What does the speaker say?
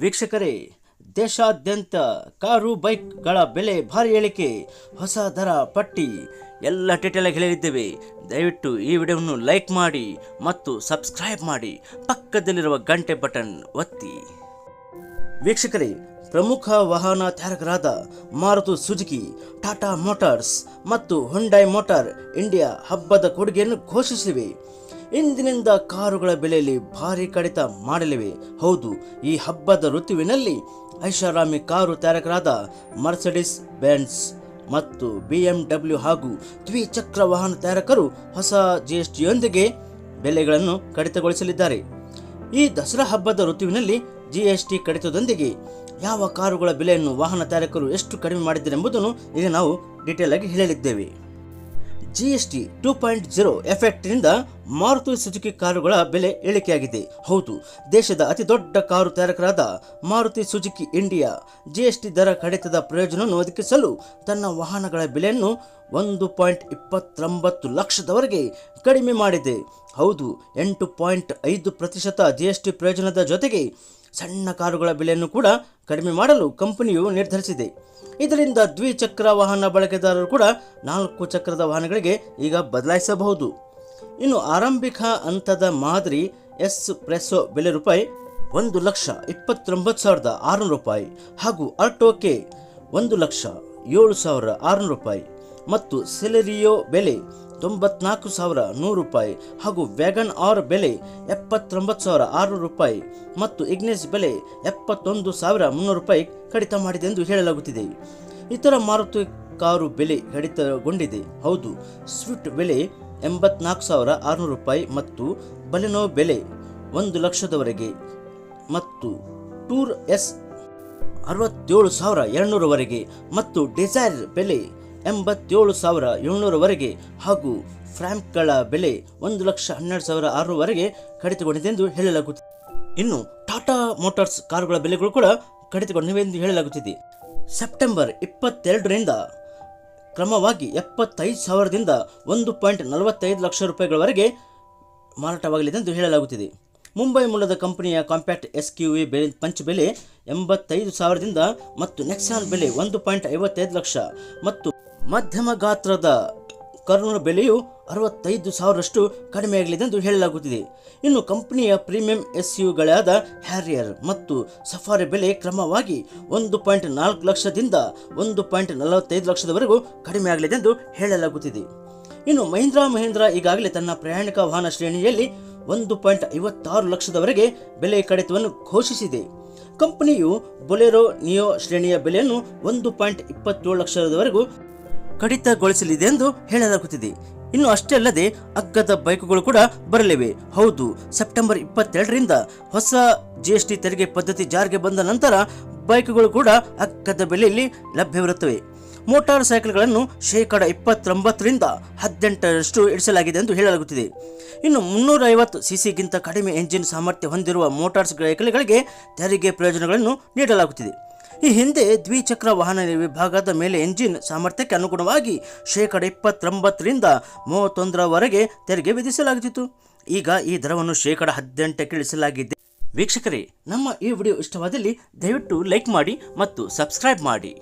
ವೀಕ್ಷಕರೇ, ದೇಶಾದ್ಯಂತ ಕಾರು ಬೈಕ್ಗಳ ಬೆಲೆ ಭಾರಿ ಏಳಿಕೆ, ಹೊಸ ದರ ಪಟ್ಟಿ, ಎಲ್ಲ ಡೀಟೇಲಾಗಿ ಹೇಳಿದ್ದೇವೆ. ದಯವಿಟ್ಟು ಈ ವಿಡಿಯೋವನ್ನು ಲೈಕ್ ಮಾಡಿ ಮತ್ತು ಸಬ್ಸ್ಕ್ರೈಬ್ ಮಾಡಿ. ಪಕ್ಕದಲ್ಲಿರುವ ಗಂಟೆ ಬಟನ್ ಒತ್ತಿ. ವೀಕ್ಷಕರೇ, ಪ್ರಮುಖ ವಾಹನ ತಯಾರಕರಾದ ಮಾರುತು ಸುಜುಕಿ, ಟಾಟಾ ಮೋಟಾರ್ಸ್ ಮತ್ತು ಹುಂಡೈ ಮೋಟಾರ್ ಇಂಡಿಯಾ ಹಬ್ಬದ ಕೊಡುಗೆಯನ್ನು ಘೋಷಿಸಿವೆ ಇಂದಿನಿಂದ ಕಾರುಗಳ ಬೆಲೆಯಲ್ಲಿ ಭಾರಿ ಕಡಿತ ಮಾಡಲಿವೆ. ಹೌದು, ಈ ಹಬ್ಬದ ಋತುವಿನಲ್ಲಿ ಐಷಾರಾಮಿ ಕಾರು ತಯಾರಕರಾದ ಮರ್ಸಿಡಿಸ್, ಬೆನ್ಸ್ ಮತ್ತು ಬಿ ಎಂ ಡಬ್ಲ್ಯೂ ಹಾಗೂ ದ್ವಿಚಕ್ರ ವಾಹನ ತಯಾರಕರು ಹೊಸ ಜಿಎಸ್ಟಿಯೊಂದಿಗೆ ಬೆಲೆಗಳನ್ನು ಕಡಿತಗೊಳಿಸಲಿದ್ದಾರೆ. ಈ ದಸರಾ ಹಬ್ಬದ ಋತುವಿನಲ್ಲಿ ಜಿಎಸ್ಟಿ ಕಡಿತದೊಂದಿಗೆ ಯಾವ ಕಾರುಗಳ ಬೆಲೆಯನ್ನು ವಾಹನ ತಯಾರಕರು ಎಷ್ಟು ಕಡಿಮೆ ಮಾಡಿದ್ದಾರೆ ಎಂಬುದನ್ನು ಈಗ ನಾವು ಡೀಟೇಲ್ ಆಗಿ ಹೇಳಲಿದ್ದೇವೆ. ಜಿಎಸ್ಟಿ ಟೂ ಪಾಯಿಂಟ್ ಜೀರೋ ಎಫೆಕ್ಟ್ನಿಂದ ಮಾರುತಿ ಸುಜುಕಿ ಕಾರುಗಳ ಬೆಲೆ ಇಳಿಕೆಯಾಗಿದೆ ಹೌದು, ದೇಶದ ಅತಿ ದೊಡ್ಡ ಕಾರು ತಯಾರಕರಾದ ಮಾರುತಿ ಸುಜುಕಿ ಇಂಡಿಯಾ ಜಿಎಸ್ಟಿ ದರ ಕಡಿತದ ಪ್ರಯೋಜನವನ್ನು ಒದಗಿಸಲು ತನ್ನ ವಾಹನಗಳ ಬೆಲೆಯನ್ನು ಒಂದು ಪಾಯಿಂಟ್ ಇಪ್ಪತ್ತೊಂಬತ್ತು ಲಕ್ಷದವರೆಗೆ ಕಡಿಮೆ ಮಾಡಿದೆ. ಹೌದು, ಎಂಟು ಪಾಯಿಂಟ್ ಐದು ಪ್ರತಿಶತ ಜಿಎಸ್ಟಿ ಪ್ರಯೋಜನದ ಜೊತೆಗೆ ಸಣ್ಣ ಕಾರುಗಳ ಬೆಲೆಯನ್ನು ಕೂಡ ಕಡಿಮೆ ಮಾಡಲು ಕಂಪನಿಯು ನಿರ್ಧರಿಸಿದೆ. ಇದರಿಂದ ದ್ವಿಚಕ್ರ ವಾಹನ ಬಳಕೆದಾರರು ಕೂಡ ನಾಲ್ಕು ಚಕ್ರದ ವಾಹನಗಳಿಗೆ ಈಗ ಬದಲಾಯಿಸಬಹುದು. ಇನ್ನು ಆರಂಭಿಕ ಹಂತದ ಮಾದರಿ ಎಸ್ ಪ್ರೆಸೋ ಬೆಲೆ ರೂಪಾಯಿ ಒಂದು ಲಕ್ಷ ಇಪ್ಪತ್ತೊಂಬತ್ತು ಸಾವಿರದ ಆರುನೂರು ರೂಪಾಯಿ ಹಾಗೂ ಆರ್ಟೋಕೆ ಒಂದು ಲಕ್ಷ ಏಳು ಸಾವಿರ ಆರುನೂರು ರೂಪಾಯಿ. ಮತ್ತು ಸೆಲೆರಿಯೋ ಬೆಲೆ ತೊಂಬತ್ನಾಲ್ಕು ಸಾವಿರ ನೂರು ರೂಪಾಯಿ ಹಾಗೂ ವ್ಯಾಗನ್ ಆರ್ ಬೆಲೆ ಎಪ್ಪತ್ತೊಂಬತ್ತು ಸಾವಿರ ಆರುನೂರು ರೂಪಾಯಿ ಮತ್ತು ಇಗ್ನೆಸ್ ಬೆಲೆ ಎಪ್ಪತ್ತೊಂದು ಸಾವಿರ ಮುನ್ನೂರು ರೂಪಾಯಿ ಕಡಿತ ಮಾಡಿದೆ ಎಂದು ಹೇಳಲಾಗುತ್ತಿದೆ. ಇತರ ಮಾರುತಿ ಕಾರು ಬೆಲೆ ಕಡಿತಗೊಂಡಿದೆ. ಹೌದು, ಸ್ವಿಫ್ಟ್ ಬೆಲೆ ಎಂಬತ್ನಾಲ್ಕು ಸಾವಿರ ಆರುನೂರು ರೂಪಾಯಿ ಮತ್ತು ಬಲೆನೋ ಬೆಲೆ ಒಂದು ಲಕ್ಷದವರೆಗೆ ಮತ್ತು ಟೂರ್ ಎಸ್ ಅರವತ್ತೇಳು ಸಾವಿರ ಎರಡುನೂರವರೆಗೆ ಮತ್ತು ಡಿಸೈರ್ ಬೆಲೆ ಎಂಬತ್ತೇಳು ಸಾವಿರ ಏಳ್ನೂರವರೆಗೆ ಹಾಗೂ ಫ್ರಾಂಕ್ಗಳ ಬೆಲೆ ಒಂದು ಲಕ್ಷ ಹನ್ನೆರಡು ಸಾವಿರ ಆರುವರೆಗೆ ಕಡಿತಗೊಂಡಿದೆ ಎಂದು ಹೇಳಲಾಗುತ್ತಿದೆ. ಇನ್ನು ಟಾಟಾ ಮೋಟಾರ್ಸ್ ಕಾರುಗಳ ಬೆಲೆಗಳು ಕೂಡ ಕಡಿತಗೊಂಡಿವೆ ಎಂದು ಹೇಳಲಾಗುತ್ತಿದೆ. ಸೆಪ್ಟೆಂಬರ್ ಇಪ್ಪತ್ತೆರಡರಿಂದ ಕ್ರಮವಾಗಿ ಎಪ್ಪತ್ತೈದು ಸಾವಿರದಿಂದ ಒಂದು ಪಾಯಿಂಟ್ ನಲವತ್ತೈದು ಲಕ್ಷ ರೂಪಾಯಿಗಳವರೆಗೆ ಮಾರಾಟವಾಗಲಿದೆ ಎಂದು ಹೇಳಲಾಗುತ್ತಿದೆ. ಮುಂಬೈ ಮೂಲದ ಕಂಪನಿಯ ಕಾಂಪ್ಯಾಕ್ಟ್ ಎಸ್ ಕ್ಯೂ ವಿ ಬೆಲೆ ಪಂಚ್ ಬೆಲೆ ಎಂಬತ್ತೈದು ಸಾವಿರದಿಂದ ಮತ್ತು ನೆಕ್ಸಾನ್ ಬೆಲೆ ಒಂದು ಪಾಯಿಂಟ್ ಐವತ್ತೈದು ಲಕ್ಷ ಮತ್ತು ಮಧ್ಯಮ ಗಾತ್ರದ ಕರ್ನೂಲ್ ಬೆಲೆಯು ಅರವತ್ತೈದು ಸಾವಿರಷ್ಟು ಕಡಿಮೆಯಾಗಲಿದೆ ಎಂದು ಹೇಳಲಾಗುತ್ತಿದೆ. ಇನ್ನು ಕಂಪನಿಯ ಪ್ರೀಮಿಯಂ ಎಸ್ ಯುಗಳಾದ ಹ್ಯಾರಿಯರ್ ಮತ್ತು ಸಫಾರಿ ಬೆಲೆ ಕ್ರಮವಾಗಿ ಒಂದು ಪಾಯಿಂಟ್ ನಾಲ್ಕು ಲಕ್ಷದಿಂದ ಒಂದು ಪಾಯಿಂಟ್ ನಲವತ್ತೈದು ಲಕ್ಷದವರೆಗೂ ಕಡಿಮೆಯಾಗಲಿದೆ ಎಂದು ಹೇಳಲಾಗುತ್ತಿದೆ. ಇನ್ನು ಮಹೀಂದ್ರಾ ಮಹೀಂದ್ರಾ ಈಗಾಗಲೇ ತನ್ನ ಪ್ರಯಾಣಿಕ ವಾಹನ ಶ್ರೇಣಿಯಲ್ಲಿ ಒಂದು ಪಾಯಿಂಟ್ ಐವತ್ತಾರು ಲಕ್ಷದವರೆಗೆ ಬೆಲೆ ಕಡಿತವನ್ನು ಘೋಷಿಸಿದೆ. ಕಂಪನಿಯು ಬೊಲೆರೋ ನಿಯೋ ಶ್ರೇಣಿಯ ಬೆಲೆಯನ್ನು ಒಂದು ಪಾಯಿಂಟ್ ಇಪ್ಪತ್ತೇಳು ಲಕ್ಷದವರೆಗೂ ಕಡಿತಗೊಳಿಸಲಿದೆ ಎಂದು ಹೇಳಲಾಗುತ್ತಿದೆ. ಇನ್ನು ಅಷ್ಟೇ ಅಲ್ಲದೆ ಅಗ್ಗದ ಬೈಕುಗಳು ಕೂಡ ಬರಲಿವೆ. ಹೌದು, ಸೆಪ್ಟೆಂಬರ್ ಇಪ್ಪತ್ತೆರಡರಿಂದ ಹೊಸ ಜಿಎಸ್ಟಿ ತೆರಿಗೆ ಪದ್ಧತಿ ಜಾರಿಗೆ ಬಂದ ನಂತರ ಬೈಕುಗಳು ಕೂಡ ಅಗ್ಗದ ಬೆಲೆಯಲ್ಲಿ ಲಭ್ಯವಿರುತ್ತವೆ ಮೋಟಾರ್ ಸೈಕಲ್ಗಳನ್ನು ಶೇಕಡ ಇಪ್ಪತ್ತೊಂಬತ್ತರಿಂದ ಹದಿನೆಂಟರಷ್ಟು ಇಳಿಸಲಾಗಿದೆ ಎಂದು ಹೇಳಲಾಗುತ್ತಿದೆ. ಇನ್ನು ಮುನ್ನೂರ ಐವತ್ತು ಸಿಸಿಗಿಂತ ಕಡಿಮೆ ಎಂಜಿನ್ ಸಾಮರ್ಥ್ಯ ಹೊಂದಿರುವ ಮೋಟಾರ್ಸ್ ಸೈಕಲ್ಗಳಿಗೆ ತೆರಿಗೆ ಪ್ರಯೋಜನಗಳನ್ನು ನೀಡಲಾಗುತ್ತಿದೆ. ಈ ಹಿಂದೆ ದ್ವಿಚಕ್ರ ವಾಹನ ವಿಭಾಗದ ಮೇಲೆ ಎಂಜಿನ್ ಸಾಮರ್ಥ್ಯಕ್ಕೆ ಅನುಗುಣವಾಗಿ ಶೇಕಡ ಇಪ್ಪತ್ತೊಂಬತ್ತರಿಂದ ಮೂವತ್ತೊಂದರವರೆಗೆ ತೆರಿಗೆ ವಿಧಿಸಲಾಗುತ್ತಿತ್ತು. ಈಗ ಈ ದರವನ್ನು ಶೇಕಡ ಹದಿನೆಂಟಕ್ಕೆ ಇಳಿಸಲಾಗಿದೆ. ವೀಕ್ಷಕರೇ, ನಮ್ಮ ಈ ವಿಡಿಯೋ ಇಷ್ಟವಾದಲ್ಲಿ ದಯವಿಟ್ಟು ಲೈಕ್ ಮಾಡಿ ಮತ್ತು ಸಬ್ಸ್ಕ್ರೈಬ್ ಮಾಡಿ.